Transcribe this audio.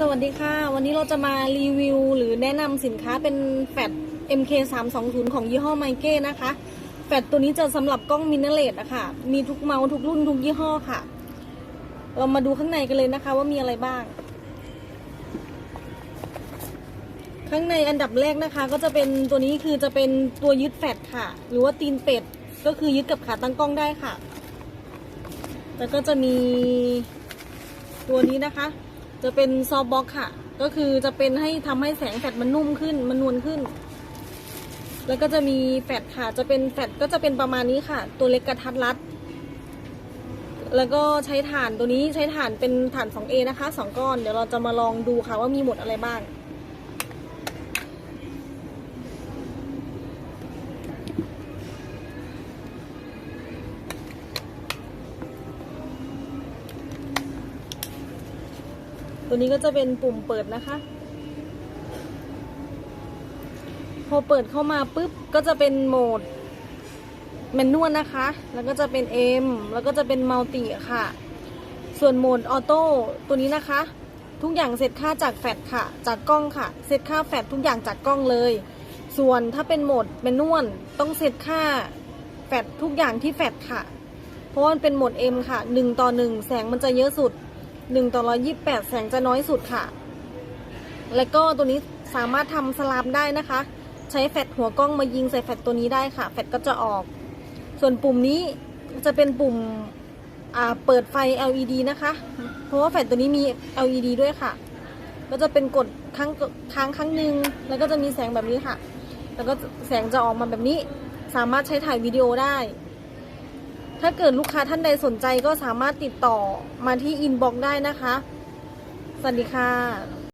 สวัสดีค่ะ วันนี้เราจะมารีวิว หรือแนะนำสินค้าเป็นแฟลช MK 3 2 0ของยี่ห้อไมเก้นะคะ แฟลชตัวนี้จะสำหรับกล้องมินเนเลตอะค่ะ มีทุกเมาส์ทุกรุ่นทุกยี่ห้อค่ะ เรามาดูข้างในกันเลยนะคะว่ามีอะไรบ้าง ข้างในอันดับแรกนะคะ ก็จะเป็นตัวนี้คือจะเป็นตัวยึดแฟลชค่ะ หรือว่าตีนเป็ด ก็คือยึดกับขาตั้งกล้องได้ค่ะ แล้วก็จะมีตัวนี้นะคะ จะเป็นซอฟต์บ็อกค่ะ ก็คือจะเป็นให้ทำให้แสงแฟลชมันนุ่มขึ้น มันนวลขึ้น แล้วก็จะมีแฟลชค่ะ จะเป็นแฟลชก็จะเป็นประมาณนี้ค่ะ ตัวเล็กกระทัดรัด แล้วก็ใช้ฐานตัวนี้ใช้ฐานเป็นฐาน 2A นะคะสองก้อน เดี๋ยวเราจะมาลองดูค่ะว่ามีหมดอะไรบ้าง ตัวนี้ก็จะเป็นปุ่มเปิดนะคะ พอเปิดเข้ามาปุ๊บก็จะเป็นโหมดแมนนวลนะคะ แล้วก็จะเป็น M แล้วก็จะเป็นมัลติค่ะ ส่วนโหมดออโต้ตัวนี้นะคะ ทุกอย่างเสร็จค่าจากแฟลชค่ะ จากกล้องค่ะ เสร็จค่าแฟลชทุกอย่างจากกล้องเลย ส่วนถ้าเป็นโหมดแมนนวลต้องเสร็จค่าแฟลชทุกอย่างที่แฟลชค่ะ เพราะว่ามันเป็นโหมด M ค่ะ1ต่อ1แสงมันจะเยอะสุด 1ต่อ128 แสงจะน้อยสุดค่ะ แล้วก็ตัวนี้สามารถทำสลามได้นะคะ ใช้แฟลชหัวกล้องมายิงใส่แฟลชตัวนี้ได้ค่ะ แฟลชก็จะออก ส่วนปุ่มนี้จะเป็นปุ่มเปิดไฟ LED นะคะ เพราะว่าแฟลชตัวนี้มี LED ด้วยค่ะ ก็จะเป็นกดครั้งครั้งครั้งหนึ่งแล้วก็จะมีแสงแบบนี้ค่ะ แล้วก็แสงจะออกมาแบบนี้ สามารถใช้ถ่ายวิดีโอได้ ถ้าเกิดลูกค้าท่านใดสนใจก็สามารถติดต่อมาที่อินบ็อกได้นะคะ สวัสดีค่ะ